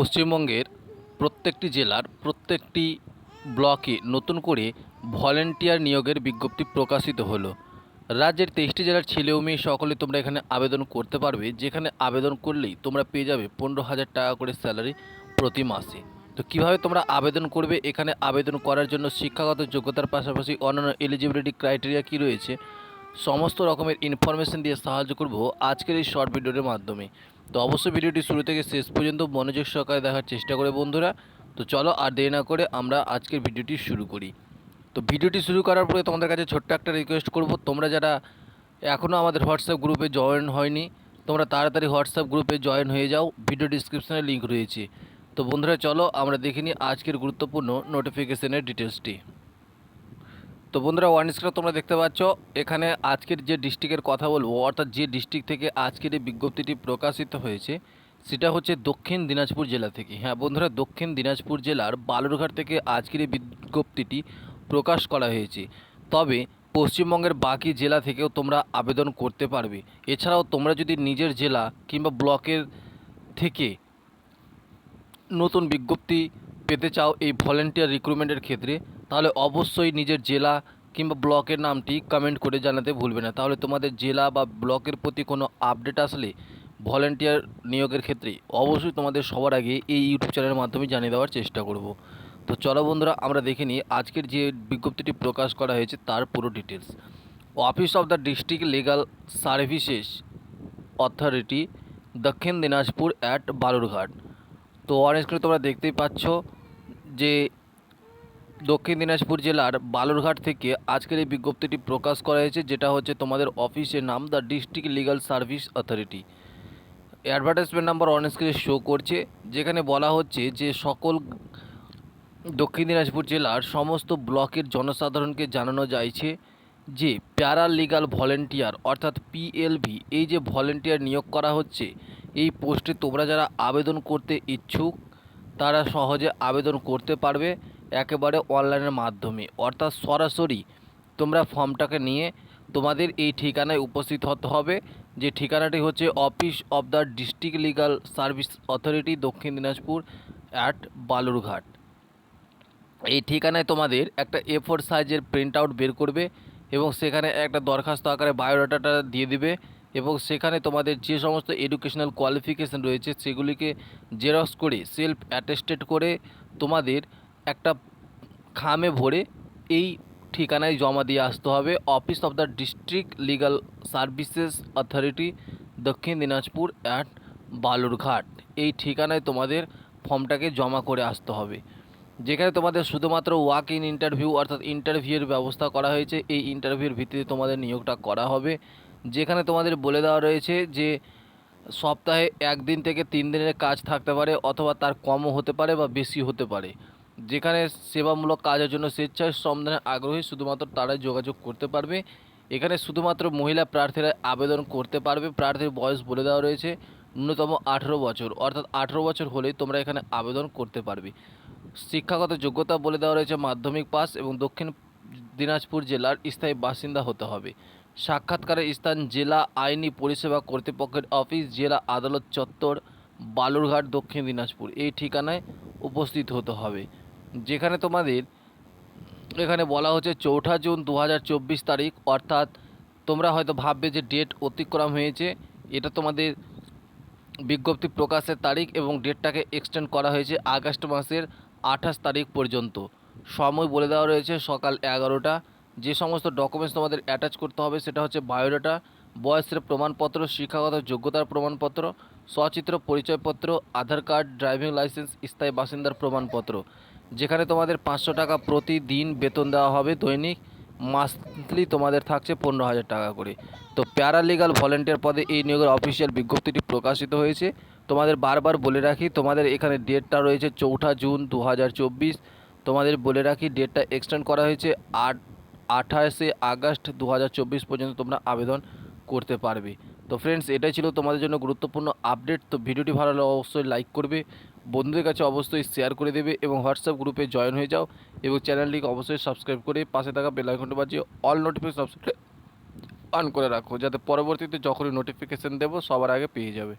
পশ্চিমবঙ্গের প্রত্যেকটি জেলার প্রত্যেকটি ব্লকে নতুন করে ভলেন্টিয়ার নিয়োগের বিজ্ঞপ্তি প্রকাশিত হলো। রাজ্যের তেইশটি জেলার ছেলে ও মেয়ে সকলে তোমরা এখানে আবেদন করতে পারবে। যেখানে আবেদন করলেই তোমরা পেয়ে যাবে পনেরো হাজার টাকা করে স্যালারি প্রতি মাসে। তো কীভাবে তোমরা আবেদন করবে? এখানে আবেদন করার জন্য শিক্ষাগত যোগ্যতার পাশাপাশি অন্যান্য এলিজিবিলিটি ক্রাইটেরিয়া কী রয়েছে? সমস্ত রকমের ইনফরমেশন দিয়ে সাহায্য করব আজকের এই শর্ট ভিডিওর মাধ্যমে। তো অবশ্যই ভিডিওটি শুরু থেকে শেষ পর্যন্ত মনোযোগ সহকারে দেখার চেষ্টা করে বন্ধুরা। তো চলো আর দেরি না করে আমরা আজকের ভিডিওটি শুরু করি। তো ভিডিওটি শুরু করার পরে তোমাদের কাছে ছোট্ট একটা রিকোয়েস্ট করব। তোমরা যারা এখনও আমাদের হোয়াটসঅ্যাপ গ্রুপে জয়েন হয়নি, তোমরা তাড়াতাড়ি হোয়াটসঅ্যাপ গ্রুপে জয়েন হয়ে যাও। ভিডিও ডিসক্রিপশনে লিঙ্ক রয়েছে। তো বন্ধুরা চলো আমরা দেখে নিই আজকের গুরুত্বপূর্ণ নোটিফিকেশনের ডিটেলসটি তো বন্ধুরা ওয়ান স্ক্রিনে তোমরা দেখতে পাচ্ছ, এখানে আজকের যে ডিস্ট্রিক্টের কথা বলব, অর্থাৎ যে ডিস্ট্রিক্ট থেকে আজকের এই বিজ্ঞপ্তিটি প্রকাশিত হয়েছে, সেটা হচ্ছে দক্ষিণ দিনাজপুর জেলা থেকে। হ্যাঁ বন্ধুরা, দক্ষিণ দিনাজপুর জেলার বালুরঘাট থেকে আজকের এই বিজ্ঞপ্তিটি প্রকাশ করা হয়েছে। তবে পশ্চিমবঙ্গের বাকি জেলা থেকেও তোমরা আবেদন করতে পারবে। এছাড়াও তোমরা যদি নিজের জেলা কিংবা ব্লকের থেকে নতুন বিজ্ঞপ্তি পেতে চাও এই ভলেন্টিয়ার রিক্রুটমেন্টের ক্ষেত্রে তাহলে অবশ্যই নিজের জেলা কিংবা ব্লকের নামটি কমেন্ট করে জানাতে ভুলবে না। তাহলে তোমাদের জেলা বা ব্লকের প্রতি কোনো আপডেট আসলে ভলেন্টিয়ার নিয়োগের ক্ষেত্রে অবশ্যই তোমাদের সবার আগে এই ইউটিউব চ্যানেলের মাধ্যমে জানিয়ে দেওয়ার চেষ্টা করব। তো চলো বন্ধুরা, আমরা দেখে নিই আজকের যে বিজ্ঞপ্তিটি প্রকাশ করা হয়েছে তার পুরো details office of the district legal services authority Dakshin Dinajpur at Balurghat. তো অরেঞ্জ স্ক্রিনে তোমরা দেখতেই পাচ্ছ যে দক্ষিণ দিনাজপুর জেলার বালুরঘাট থেকে আজকের এই বিজ্ঞপ্তিটি প্রকাশ করা হয়েছে, যেটা হচ্ছে তোমাদের অফিসের নাম the district legal service authority advertisement number on স্ক্রিনে শো করছে, যেখানে বলা হচ্ছে যে সকল দক্ষিণ দিনাজপুর জেলার সমস্ত ব্লকের জনসাধারণকে জানানো যাইছে যে প্যারা লিগাল ভলেন্টিয়ার অর্থাৎ পিএলভি এই যে ভলেন্টিয়ার নিয়োগ করা হচ্ছে, এই পোস্টে তোমরা যারা আবেদন করতে ইচ্ছুক, তারা সহজে আবেদন করতে পারবে। একেবারে অনলাইনের মাধ্যমে। অর্থাৎ সরাসরি তোমরা ফর্মটাকে নিয়ে তোমাদের এই ঠিকানায় উপস্থিত হতে হবে, যে ঠিকানাটি হচ্ছে office of the district legal service authority Dakshin Dinajpur at Balurghat. এই ঠিকানায় তোমাদের একটা এ ফোর সাইজের প্রিন্ট আউট বের করবে এবং সেখানে একটা দরখাস্ত আকারে বায়োডাটাটা দিয়ে দিবে এবং সেখানে তোমাদের যে সমস্ত এডুকেশনাল কোয়ালিফিকেশান রয়েছে, সেগুলিকে জেরক্স করে সেলফ অ্যাটেস্টেড করে তোমাদের একটা খামে ভরে এই ঠিকানায় জমা দিয়ে আসতে হবে। Office of the district legal services authority Dakshin Dinajpur at Balurghat. এই ঠিকানায় তোমাদের ফর্মটাকে জমা করে আসতে হবে। যেখানে তোমাদের শুধুমাত্র ওয়াক ইন ইন্টারভিউ অর্থাৎ ইন্টারভিউয়ের ব্যবস্থা করা হয়েছে, এই ইন্টারভিউর ভিত্তিতে তোমাদের নিয়োগটা করা হবে। যেখানে তোমাদের বলে দেওয়া রয়েছে যে, সপ্তাহে একদিন থেকে তিন দিনের কাজ থাকতে পারে অথবা তার কমও হতে পারে বা বেশি হতে পারে। যেখানে সেবামূলক কাজের জন্য স্বেচ্ছায় শ্রমদানের আগ্রহী শুধুমাত্র তারাই যোগাযোগ করতে পারবে। এখানে শুধুমাত্র মহিলা প্রার্থীরা আবেদন করতে পারবে। প্রার্থীর বয়স বলে দেওয়া রয়েছে, ন্যূনতম আঠেরো বছর। অর্থাৎ আঠেরো বছর হলেই তোমরা এখানে আবেদন করতে পারবে। শিক্ষাগত যোগ্যতা বলে দেওয়া রয়েছে মাধ্যমিক পাস এবং দক্ষিণ দিনাজপুর জেলার স্থায়ী বাসিন্দা হতে হবে। সাক্ষাৎকারের স্থান জেলা আইনি পরিষেবা কর্তৃপক্ষের অফিস, জেলা আদালত চত্বর, বালুরঘাট, দক্ষিণ দিনাজপুর। এই ঠিকানায় উপস্থিত হতে হবে। যেখানে তোমাদের, এখানে বলা হচ্ছে চৌঠা জুন দু হাজার চব্বিশ তারিখ, অর্থাৎ তোমরা হয়তো ভাববে যে ডেট অতিক্রম হয়েছে। এটা তোমাদের বিজ্ঞপ্তি প্রকাশের তারিখ এবং ডেটটাকে এক্সটেন্ড করা হয়েছে আগস্ট মাসের আঠাশ তারিখ পর্যন্ত। সময় বলে দেওয়া রয়েছে সকাল এগারোটা। যে সমস্ত ডকুমেন্টস তোমাদের অ্যাটাচ করতে হবে সেটা হচ্ছে বায়োডাটা বয়সের প্রমাণপত্র, শিক্ষাগত যোগ্যতার প্রমাণপত্র, সচিত্র পরিচয়পত্র, আধার কার্ড ড্রাইভিং লাইসেন্স স্থায়ী বাসিন্দার প্রমাণপত্র। যেখানে তোমাদের পাঁচশো টাকা প্রতিদিন বেতন দেওয়া হবে দৈনিক। মান্থলি তোমাদের থাকছে পনেরো হাজার টাকা করে। তো প্যারালিগাল ভলেন্টিয়ার পদে এই নিয়োগের অফিসিয়াল বিজ্ঞপ্তিটি প্রকাশিত হয়েছে। তোমাদের বারবার বলে রাখি, তোমাদের এখানে ডেটটা রয়েছে চৌঠা জুন দু হাজার চব্বিশ। তোমাদের বলে রাখি, ডেটটা এক্সটেন্ড করা হয়েছে আট, আঠাশে আগস্ট দু হাজার চব্বিশ পর্যন্ত তোমরা আবেদন করতে পারবে। তো ফ্রেন্ডস এটাই ছিল তোমাদের জন্য গুরুত্বপূর্ণ আপডেট তো ভিডিওটি ভালো লাগলে অবশ্যই লাইক করবে। বন্ধুদের কাছে অবশ্যই শেয়ার করে দেবে এবং হোয়াটসঅ্যাপ গ্রুপে জয়েন হয়ে যাও এবং চ্যানেলটিকে অবশ্যই সাবস্ক্রাইব করে পাশে থাকা বেলাইকনটা বাজিয়ে অল নোটিফিকেশন সাবস্ক্রাইব অন করে রাখো, যাতে পরবর্তীতে যখনই নোটিফিকেশান দেবো সবার আগে পেয়ে যাবে।